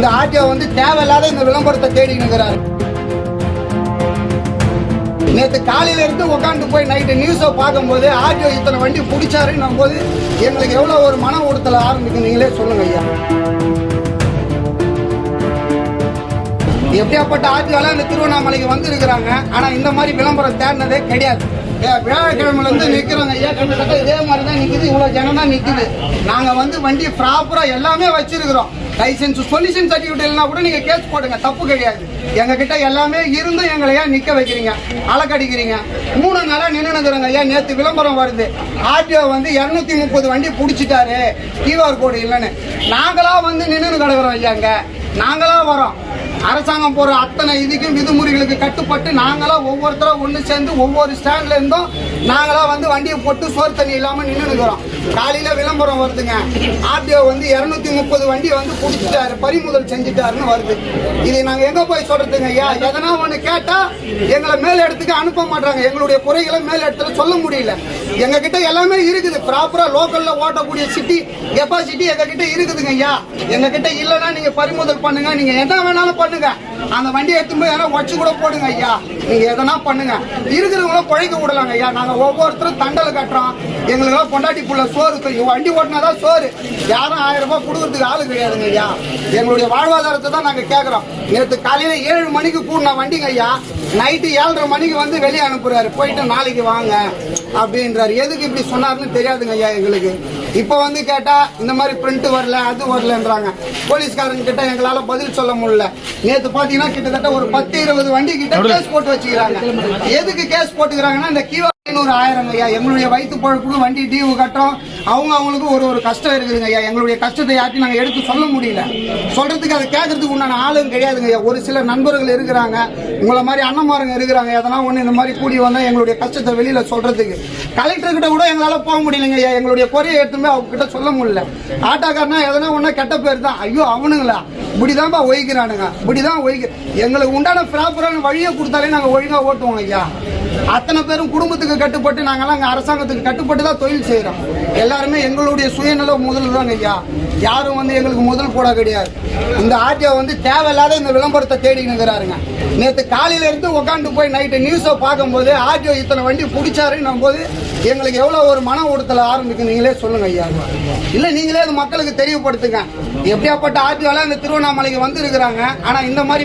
இந்த ஆர்டிஓ வந்து தேவையில்லாத இந்த விளம்பரத்தை தேடி நிற்கிறாரு நேற்று காலையில இருந்து உட்காந்து போய் நைட்டு நியூஸை பார்க்கும்போது ஆர்டிஓ இத்தனை வண்டி பிடிச்சாருன்னும் போது எங்களுக்கு எவ்வளோ ஒரு மன உடுத்தல ஆரம்பிக்கும் நீங்களே சொல்லுங்க ஐயா. எப்படியாப்பட்ட ஆட்சியால இந்த திருவண்ணாமலைக்கு வந்திருக்கிறாங்க ஆனா இந்த மாதிரி விளம்பரம் தேடினதே கிடையாது. ஏ, வியாழக்கிழமையில இருந்து நிக்கிறோங்க ஐயா கிட்டத்தட்ட இதே மாதிரி தான் நிக்குது இவ்வளவு ஜனம் தான் நிக்குது. நாங்க வந்து வண்டி ப்ராப்பரா எல்லாமே வச்சிருக்கிறோம். லைசன்ஸ் சொல்யூஷன் சர்டிஃபிகேட் இல்லைனா கூட நீங்கள் கேஸ் போடுங்க. தப்பு கிடையாது. எங்ககிட்ட எல்லாமே இருந்தும் எங்களை ஏன் நிற்க வைக்கிறீங்க? அலக்கடிக்கிறீங்க? மூணு நாளாக நின்னுங்கிறோங்க ஐயா நேற்று விளம்பரம் வருது. ஆர்டிஓ வந்து இரநூத்தி முப்பது வண்டி பிடிச்சிட்டாரு. கியூஆர் கோடு இல்லைன்னு. நாங்களாக வந்து நின்று கிடக்குறோம் ஐயாங்க. நாங்களாக வரோம். அரசாங்கம் போற அத்தனை இதுக்கும் விதிமுறைகளுக்கு கட்டுப்பட்டு நாங்களா ஒவ்வொருத்தரா ஒன்று சேர்ந்து ஒவ்வொரு ஸ்டாண்ட்ல இருந்தும். நாங்களா வந்து வண்டியை போட்டு சோறு தண்ணி இல்லாம நின்றுக்கிறோம் காலையில விளம்பரம் வருதுங்க. ஆர்டிஓ வந்து இருநூத்தி முப்பது வண்டி வந்து பிடிச்சிட்டாரு பறிமுதல் செஞ்சுட்டாருன்னு வருது. இதை நாங்க எங்க போய் சொல்றதுங்க ஐயா? எதனா ஒண்ணு கேட்டா எங்களை மேல் இடத்துக்கு அனுப்ப மாட்டாங்க. எங்களுடைய குறைகளை மேல் இடத்துல சொல்ல முடியல. எங்க கிட்ட எல்லாமே இருக்குது. ப்ராப்பரா லோக்கல்ல ஓட்டக்கூடிய சிட்டி கெப்பாசிட்டி எங்க கிட்ட இருக்குதுங்க ஐயா. எங்க கிட்ட இல்லைன்னா நீங்க பறிமுதல் பண்ணுங்க. நீங்க என்ன வேணாலும் பண்ணுங்க அந்த வண்டியை எடுத்து போய் யாரோ வச்சு கூட போடுங்க ஐயா. நீங்க எதனா பண்ணுங்க. இருக்கிறவங்களும் குழைக்க விடலாங்க ஐயா. நாங்க ஒவ்வொருத்தரும் தண்டல் கட்டுறோம். எங்களுக்கு பொண்டாட்டி புள்ள சோறு வண்டி ஓட்டினாதான் சோறு. யாரும் ஆயிரம் ரூபாய் கொடுக்கறதுக்கு ஆளு கிடையாதுங்க ஐயா. எங்களுடைய வாழ்வாதாரத்தை தான் நாங்க கேட்கறோம் நேற்று காலையில ஏழு மணிக்கு கூடின வண்டிங்க ஐயா. நைட்டு ஏழரை மணிக்கு வந்து வெளியே அனுப்புறாரு. போயிட்டு நாளைக்கு வாங்க அப்படின்றாரு. எதுக்கு இப்படி சொன்னாருன்னு தெரியாதுங்க ஐயா எங்களுக்கு. இப்போ வந்து கேட்டா இந்த மாதிரி பிரிண்ட் வரல அது வரலன்றாங்க. போலீஸ்காரங்க கிட்ட எங்களால பதில் சொல்ல முடியல. நேத்து பாத்தீங்கன்னா கிட்டத்தட்ட ஒரு பத்து இருபது வண்டி கிட்ட கேஸ் போட்டு வச்சுக்கிறாங்க. எதுக்கு கேஸ் போட்டுக்கிறாங்கன்னா இந்த கியூ ஐநூறு ஆயிரம் ஐயா. எங்களுடைய வயிற்று பழப்புக்கு வண்டி டியூ கட்டுறோம். அவங்க அவங்களுக்கு ஒரு ஒரு கஷ்டம் இருக்குதுங்க ஐயா. எங்களுடைய கஷ்டத்தை யார்ட்டையும் நாங்கள் எடுத்து சொல்ல முடியல. சொல்றதுக்கு அதை கேட்கறதுக்கு உண்டான ஆளும் கிடையாதுங்க ஐயா. ஒரு சில நண்பர்கள் இருக்கிறாங்க. உங்களை மாதிரி அண்ணன்மாருங்க இருக்கிறாங்க. எதனா ஒன்று இந்த மாதிரி கூடி வந்தால் எங்களுடைய கஷ்டத்தை வெளியில சொல்றதுக்கு. கலெக்டர் கிட்ட கூட எங்களால் போக முடியலைங்க ஐயா. எங்களுடைய குறையை எடுத்துமே அவங்க கிட்ட சொல்ல முடியல. ஆட்டாக்காரனா எதனா ஒன்றா கெட்ட பேர் தான். ஐயோ அவனுங்களா? இப்படிதான்ப்பா ஒழிக்கிறானுங்க இப்படிதான் எங்களுக்கு உண்டான ப்ராப்பரான வழியை கொடுத்தாலே நாங்கள் ஒழுங்கா ஓட்டுவோம் ஐயா. அத்தனை பேரும் குடும்பத்துக்கு கட்டுப்பட்டு நாங்கெல்லாம் அங்கே அரசாங்கத்துக்கு கட்டுப்பட்டு தான் தொழில் செய்கிறோம் எல்லாருமே எங்களுடைய சுயநல முதல் தாங்க ஐயா. யாரும் வந்து எங்களுக்கு முதல் கூட கிடையாது. இந்த ஆர்டிஓ வந்து தேவையில்லாத இந்த விளம்பரத்தை தேடிங்கிறாருங்க நேற்று காலையிலேருந்து உட்காந்து போய் நைட்டு நியூஸை பார்க்கும்போது ஆர்டிஓ இத்தனை வண்டி பிடிச்சாருன்னும் போது எங்களுக்கு எவ்வளோ ஒரு மன உறுத்தல் ஆரம்பிக்கும் நீங்களே சொல்லுங்க ஐயா. இல்லை நீங்களே அது மக்களுக்கு தெரியப்படுத்துங்க. எப்படியாப்பட்ட ஆர்டிஓலாம் இந்த திருவண்ணாமலைக்கு வந்து இருக்கிறாங்க ஆனால் இந்த மாதிரி